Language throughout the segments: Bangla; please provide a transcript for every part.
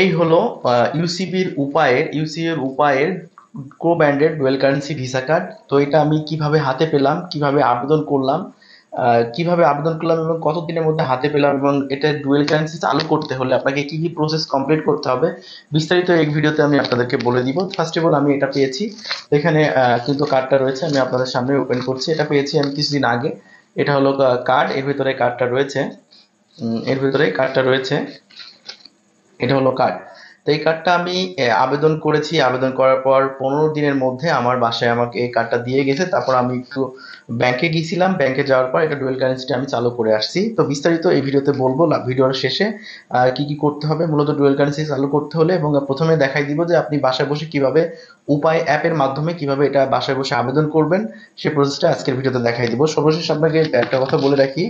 এই হলো ইউসিবির উপায়ের ইউসিবির উপায়ের co branded dual currency Visa card তো এটা আমি কীভাবে হাতে পেলাম, কীভাবে আবেদন করলাম কীভাবে আবেদন করলাম এবং কত দিনের মধ্যে হাতে পেলাম এবং এটা ডুয়েল কারেন্সি চালু করতে হলে আপনাকে কি কি প্রসেস কমপ্লিট করতে হবে, বিস্তারিত এই ভিডিওতে আমি আপনাদেরকে বলে দিব। ফার্স্ট অফ অল আমি এটা পেয়েছি। এখানে কিন্তু কার্ডটা রয়েছে, আমি আপনাদের সামনে ওপেন করছি। এটা পেয়েছি আমি কিছুদিন আগে। এটা হলো কার্ড এর ভিতরে কার্ডটা রয়েছে। এর ভিতরে কার্ডটা রয়েছে। এটা হলো কার্ড তো এই কার্ডটা আমি আবেদন করেছি। আবেদন করার পর পনেরো দিনের মধ্যে আমার বাসায় আমাকে এই কার্ডটা দিয়ে গেছে। তারপর আমি একটু ব্যাংকে গিয়েছিলাম। ব্যাংকে যাওয়ার পর এটা ডুয়েল কারেন্সিটি আমি চালু করে আসছি। তো বিস্তারিত এই ভিডিওতে বলব ভিডিওর শেষে কি কি করতে হবে। মূলত ডুয়েল কারেন্সি চালু করতে হলে এবং প্রথমে দেখাই দিব যে আপনি বাসায় বসে কীভাবে উপায় অ্যাপের মাধ্যমে কীভাবে এটা বাসায় বসে আবেদন করবেন সেই প্রসেসটা আজকের ভিডিওতে দেখাই দিব। সর্বশেষ আপনাকে একটা কথা বলে রাখি,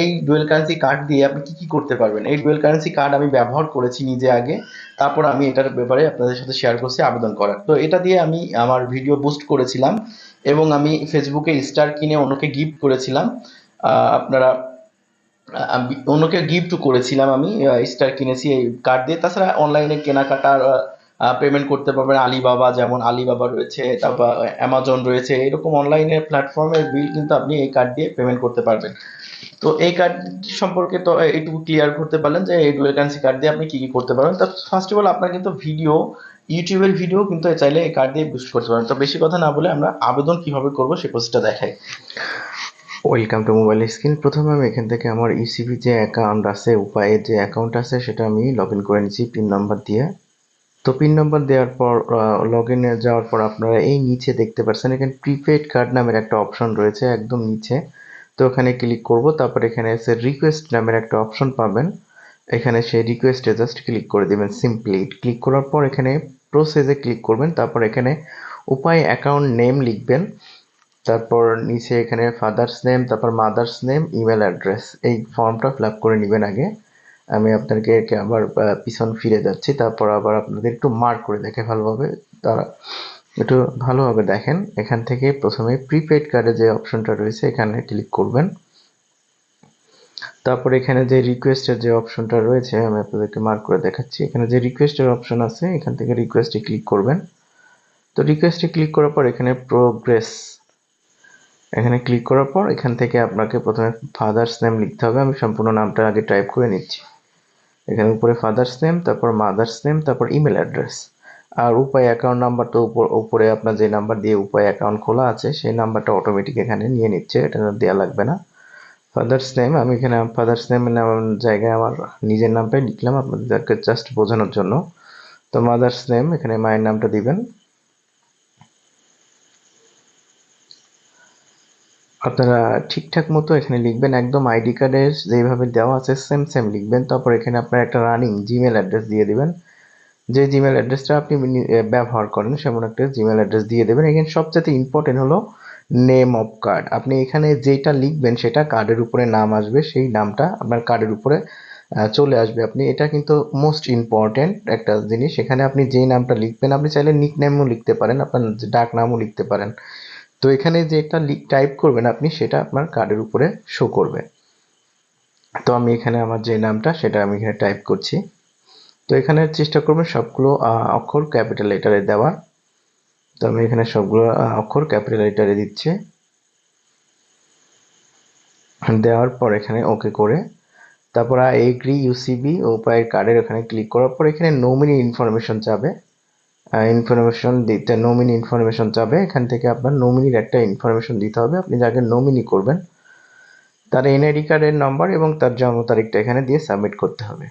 এই ডুয়েল কারেন্সি কার্ড দিয়ে আপনি কি কি করতে পারবেন? এই ডুয়েল কারেন্সি কার্ড আমি ব্যবহার করেছি নিজে আগে, তারপর আমি এটার ব্যাপারে আপনাদের সাথে শেয়ার করছি আবেদন করার। তো এটা দিয়ে আমি আমার ভিডিও বুস্ট করেছিলাম এবং আমি ফেসবুকে স্টার কিনে অন্যকে গিফট করেছিলাম। আপনারা অন্যকে গিফট করেছিলাম আমি স্টার কিনেছি এই কার্ড দিয়ে। তাছাড়া অনলাইনে কেনাকাটার পেমেন্ট করতে পারবেন। আলিবাবা যেমন আলিবাবা রয়েছে, তারপর অ্যামাজন রয়েছে, এরকম অনলাইনে প্ল্যাটফর্মের বিল কিন্তু আপনি এই কার্ড দিয়ে পেমেন্ট করতে পারবেন। তো এই কার্ড সম্পর্কে তো এইটুকু ক্লিয়ার করতে পারলেন যে এই ডুয়েল কারেন্সি কার্ড দিয়ে আপনি কী কী করতে পারবেন। তো ফার্স্ট অফ অল আপনার কিন্তু ভিডিও ইউটিউবের ভিডিও কিন্তু চাইলে এই কার্ড দিয়ে বুস্ট করতে পারেন তো বেশি কথা না বলে আমরা আবেদন কীভাবে করব সে প্রসেসটা দেখাই। ওয়েলকাম টু মোবাইল স্ক্রিন প্রথমে আমি এখান থেকে আমার ইসিবি যে অ্যাকাউন্ট আছে উপায়ে যে অ্যাকাউন্ট আছে, সেটা আমি লগ ইন করে নিচ্ছি পিন নাম্বার দিয়ে। তো পিন নম্বর দেওয়ার পর লগ ইনে যাওয়ার পর আপনারা এই নিচে দেখতে পাচ্ছেন, এখানে প্রিপেড কার্ড নামের একটা অপশন রয়েছে, একদম নিচে। তো ওখানে ক্লিক করব, তারপর এখানে এসে রিকোয়েস্ট নামের একটা অপশন পাবেন। এখানে সেই রিকোয়েস্টে জাস্ট ক্লিক করে দেবেন সিম্পলি ক্লিক করার পর এখানে প্রসেসে ক্লিক করবেন, তারপর এখানে উপায় অ্যাকাউন্ট নেম লিখবেন। তারপর নিচে এখানে ফাদার্স নেম তারপর মাদার্স নেম ইমেল অ্যাড্রেস এই ফর্মটা ফিল আপ করে নেবেন আগে। আমি আপনাদেরকে আবার পিছন ফিরে যাচ্ছি, তারপর আবার আপনাদের একটু মার্ক করে দেখে ভালোভাবে তারা একটু ভালোভাবে দেখেন। এখান থেকে প্রথমে প্রিপেড কার্ডে যে অপশনটা রয়েছে, এখানে ক্লিক করবেন। তারপর এখানে যে রিকোয়েস্টের যে অপশনটা রয়েছে, আমি আপনাদেরকে মার্ক করে দেখাচ্ছি। এখানে যে রিকোয়েস্টের অপশন আছে, এখান থেকে রিকোয়েস্টে ক্লিক করবেন। তো রিকোয়েস্টে ক্লিক করার পর এখানে প্রোগ্রেস এখানে ক্লিক করার পর এখান থেকে আপনাকে প্রথমে ফাদার্স নেম লিখতে হবে। আমি সম্পূর্ণ নামটা আগে টাইপ করে নিচ্ছি। এখানে উপরে ফাদার্স নেম তারপর মাদার্স নেম তারপর ইমেল অ্যাড্রেস আর উপায় অ্যাকাউন্ট নাম্বার তো উপর, উপরে আপনার যে নাম্বার দিয়ে উপায় অ্যাকাউন্ট খোলা আছে, সেই নাম্বারটা অটোমেটিক এখানে নিয়ে নিচ্ছে, এটা দেওয়া লাগবে না। ফাদার্স নেম আমি এখানে ফাদার্স নেম, জায়গায় আমার নিজের নামটাই লিখলাম, আপনাদেরকে জাস্ট বোঝানোর জন্য। তো মাদার্স নেম এখানে মায়ের নামটা দিবেন। আপনারা ঠিকঠাক মতো এখানে লিখবেন একদম আইডি কার্ডের যেভাবে দেওয়া আছে সেম সেম লিখবেন। তারপর এখানে আপনার একটা রানিং জিমেল অ্যাড্রেস দিয়ে দেবেন। যে জিমেল অ্যাড্রেসটা আপনি ব্যবহার করেন, সেমন একটা জিমেল অ্যাড্রেস দিয়ে দেবেন। এখানে সবচেয়ে ইম্পর্টেন্ট হলো নেম অফ কার্ড আপনি এখানে যেটা লিখবেন, সেটা কার্ডের উপরে নাম আসবে, সেই নামটা আপনার কার্ডের উপরে চলে আসবে। আপনি এটা কিন্তু মোস্ট ইম্পর্টেন্ট একটা জিনিস। এখানে আপনি যেই নামটা লিখবেন, আপনি চাইলে নিক নেমও লিখতে পারেন, আপনার ডাক নামও লিখতে পারেন। তো এখানে যেটা টাইপ করবেন আপনি, সেটা আপনার কার্ডের উপরে শো করবে। তো আমি এখানে আমার যে নামটা, সেটা আমি এখানে টাইপ করছি। তো এখানে চেষ্টা করবেন সবগুলো অক্ষর ক্যাপিটাল লেটারে দেওয়ার। তো আমি এখানে সবগুলো অক্ষর ক্যাপিটাল লেটারে দিচ্ছি। দেওয়ার পর এখানে ওকে করে। তারপর এগ্রি ইউসিবি উপায়ের কার্ডের এখানে ক্লিক করার পর এখানে নমিনি ইনফরমেশন চাবে। ইনফরমেশন দিতে নমিনি ইনফরমেশন চাবে। এখান থেকে আপনার নমিনির একটা ইনফরমেশন দিতে হবে। আপনি যাকে নমিনি করবেন, তার এনআইডি কার্ডের নাম্বার এবং তার জন্ম তারিখটা এখানে দিয়ে সাবমিট করতে হবে।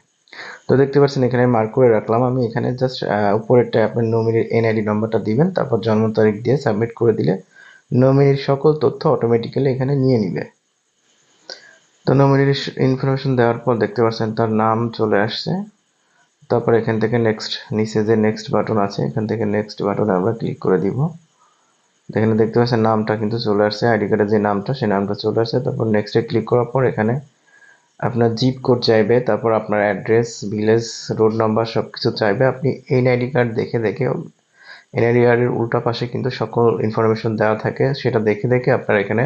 তো দেখতে পাচ্ছেন, এখানে মার্ক করে রাখলাম আমি। এখানে জাস্ট উপরেরটা আপনার নমিনির এনআইডি নাম্বারটা দিবেন, তারপর জন্ম তারিখ দিয়ে সাবমিট করে দিলে নমিনির সকল তথ্য অটোমেটিক্যালি এখানে নিয়ে নিবে। তো নমিনির ইনফরমেশন দেওয়ার পর দেখতে পাচ্ছেন, তার নাম চলে আসছে। তারপর এখান থেকে নেক্সট নিচে যে নেক্সট বাটন আছে, এখান থেকে নেক্সট বাটনে আমরা ক্লিক করে দিব। এখানে দেখতে পাচ্ছেন নামটা কিন্তু চলে আসছে আইডি কার্ডের যে নামটা সেই নামটা চলে আসছে। তারপর নেক্সটে ক্লিক করার পর এখানে আপনার জিপ কোড চাইবে, তারপর আপনার অ্যাড্রেস ভিলেজ রোড নাম্বার সব কিছু চাইবে। আপনি এনআইডি কার্ড দেখে দেখে এনআইডি কার্ডের উল্টা পাশে কিন্তু সকল ইনফরমেশন দেওয়া থাকে, সেটা দেখে দেখে আপনার এখানে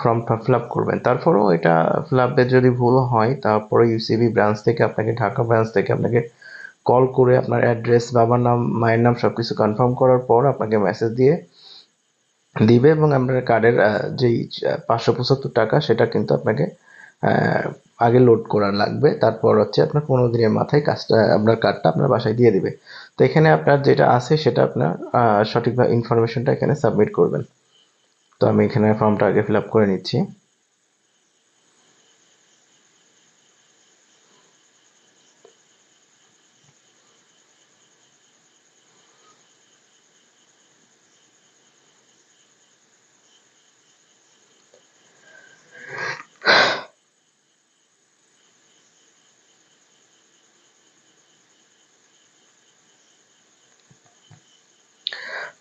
ফর্মটা ফিল আপ করবেন। তারপরেও এটা ফিল আপে যদি ভুল হয়, তারপরে ইউসিবি ব্রাঞ্চ থেকে আপনাকে, ঢাকা ব্রাঞ্চ থেকে আপনাকে কল করে আপনার অ্যাড্রেস বাবার নাম, মায়ের নাম সব কিছু কনফার্ম করার পর আপনাকে মেসেজ দিয়ে দিবে এবং আপনার কার্ডের যেই পাঁচশো পঁচাত্তর টাকা সেটা কিন্তু আপনাকে আগে লোড করা লাগবে। তারপর হচ্ছে আপনার পনেরো দিনের মাথায় কাজটা, আপনার কার্ডটা আপনার বাসায় দিয়ে দিবে। তো এখানে আপনার যেটা আছে সেটা আপনার সঠিকভাবে ইনফরমেশনটা এখানে সাবমিট করবেন। তো আমি এখানে ফর্মটা আগে ফিল আপ করে নিচ্ছি।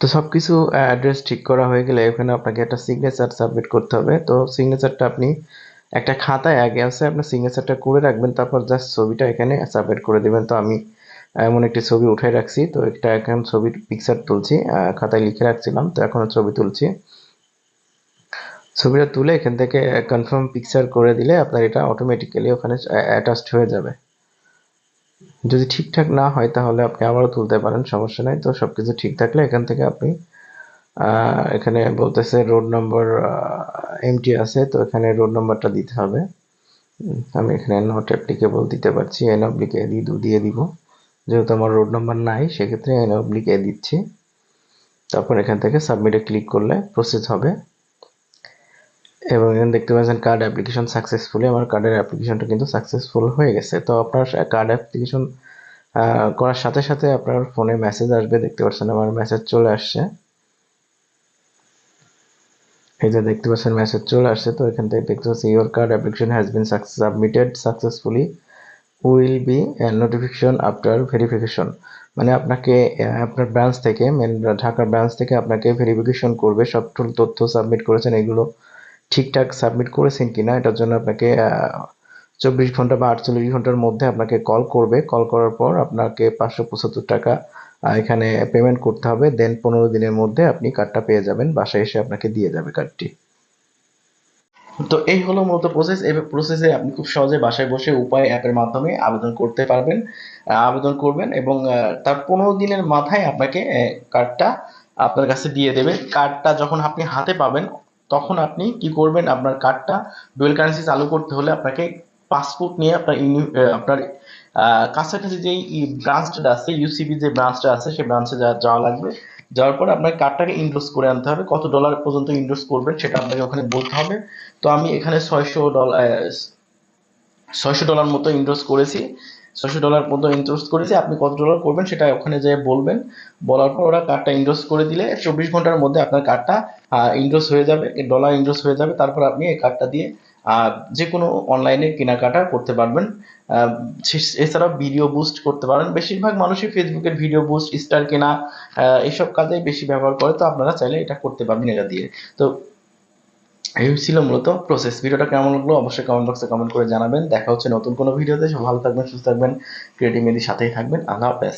তো সব কিছু অ্যাড্রেস ঠিক করা হয়ে গেলে এখানে আপনাকে একটা সিগনেচার সাবমিট করতে হবে। তো সিগনেচারটা আপনি একটা খাতায় আগে আছে আপনার সিগনেচারটা করে রাখবেন, তারপর জাস্ট ছবিটা এখানে সাবমিট করে দেবেন। তো আমি এমন একটি ছবি উঠাই রাখছি। তো একটা এখন ছবির পিকচার তুলছি খাতায় লিখে রাখছিলাম, তো এখন ছবি তুলছি। ছবিটা তুলে এখান থেকে কনফার্ম পিকচার করে দিলে আপনার এটা অটোমেটিক্যালি ওখানে অ্যাটাচড হয়ে যাবে। যদি ঠিকঠাক না হয়, তাহলে আপনি আবারও তুলতে পারেন, সমস্যা নাই। তো সব কিছু ঠিক থাকলে এখান থেকে আপনি এখানে বলতেছে রোড নম্বর এমটি আছে, তো এখানে রোড নম্বরটা দিতে হবে। আমি এখানে নট অ্যাপ্লিকেবল দিতে পারছি এন অব্লিক এ দিয়ে দিব। যেহেতু আমার রোড নম্বর নাই, সেক্ষেত্রে এন অব্লিক এ দিচ্ছি। তারপর এখান থেকে সাবমিটে ক্লিক করলে প্রসেস হবে। এবং এখানে দেখতে পাচ্ছেন কার্ড অ্যাপ্লিকেশন সাকসেসফুলি আমার কার্ডের অ্যাপ্লিকেশনটা কিন্তু সাকসেসফুল হয়ে গেছে। তো আপনার কার্ড অ্যাপ্লিকেশন করার সাথে সাথে আপনার ফোনে মেসেজ আসবে, দেখতে পাচ্ছেন আমার মেসেজ চলে আসছে। এই যে দেখতে পাচ্ছেন মেসেজ চলে আসছে, তো এখান থেকে দেখতে পাচ্ছি your card application has been submitted successfully will be notification after verification মানে আপনাকে আপনার ব্রাঞ্চ থেকে মেন ঢাকার ব্রাঞ্চ থেকে আপনাকে ভেরিফিকেশন করবে, সব তথ্য সাবমিট করেছেন, এগুলো ঠিকঠাক সাবমিট করেছেন কিনা, এটার জন্য আপনাকে চব্বিশ ঘণ্টা বা আটচল্লিশ ঘণ্টার মধ্যে আপনাকে কল করবে। কল করার পর আপনাকে পাঁচশো পঁচাত্তর টাকা এখানে পেমেন্ট করতে হবে। দেন পনেরো দিনের মধ্যে আপনি কার্ডটা পেয়ে যাবেন। বাসায় এসে আপনাকে দিয়ে যাবে কার্ডটি তো এই হলো মূলত প্রসেস এই প্রসেসে আপনি খুব সহজে বাসায় বসে উপায় অ্যাপের মাধ্যমে আবেদন করতে পারবেন আবেদন করবেন এবং তার পনেরো দিনের মাথায় আপনাকে কার্ডটা আপনার কাছে দিয়ে দেবে। কার্ডটা যখন আপনি হাতে পাবেন তখন আপনি কি করবেন? আপনার কার্ডটা ডুয়েল কারেন্সি চালু করতে হলে আপনাকে পাসপোর্ট নিয়ে আপনার ইউনি আপনার কাছাকাছি যেই ব্রাঞ্চটা আছে ইউসিবি যে ব্রাঞ্চটা আছে সেই ব্রাঞ্চে যাওয়া লাগবে। যাওয়ার পর আপনার কার্ডটাকে ইনভেস্ট করে আনতে হবে। কত ডলার পর্যন্ত ইনভেস্ট করবেন সেটা আপনাকে ওখানে বলতে হবে। তো আমি এখানে ছয়শো ডলার ছয়শো ডলার মতো ইনভেস্ট করেছি। ছয়শো ডলার মতো ইনভেস্ট করেছি, আপনি কত ডলার করবেন সেটা ওখানে যেয়ে বলবেন। বলার পর ওরা কার্ডটা ইনভেস্ট করে দিলে চব্বিশ ঘণ্টার মধ্যে আপনার কার্ডটা ইনভেস্ট হয়ে যাবে ডলার ইনভেস্ট হয়ে যাবে। তারপর আপনি এই কার্ডটা দিয়ে যে কোনো অনলাইনে কেনাকাটা করতে পারবেন। এছাড়াও ভিডিও বুস্ট করতে পারেন। বেশিরভাগ মানুষই ফেসবুকের ভিডিও বুস্ট স্টার কেনা এইসব কাজেই বেশি ব্যবহার করে। তো আপনারা চাইলে এটা করতে পারবেন এটা দিয়ে। তো এই ছিল মূলত প্রসেস ভিডিওটা কেমন লাগল অবশ্যই কমেন্ট বক্সে কমেন্ট করে জানাবেন। দেখা হচ্ছে নতুন কোনো ভিডিওতে। সব ভালো থাকবেন, সুস্থ থাকবেন ক্রিয়েটিভ মেদির সাথেই থাকবেন। আল্লাহ হাফেজ।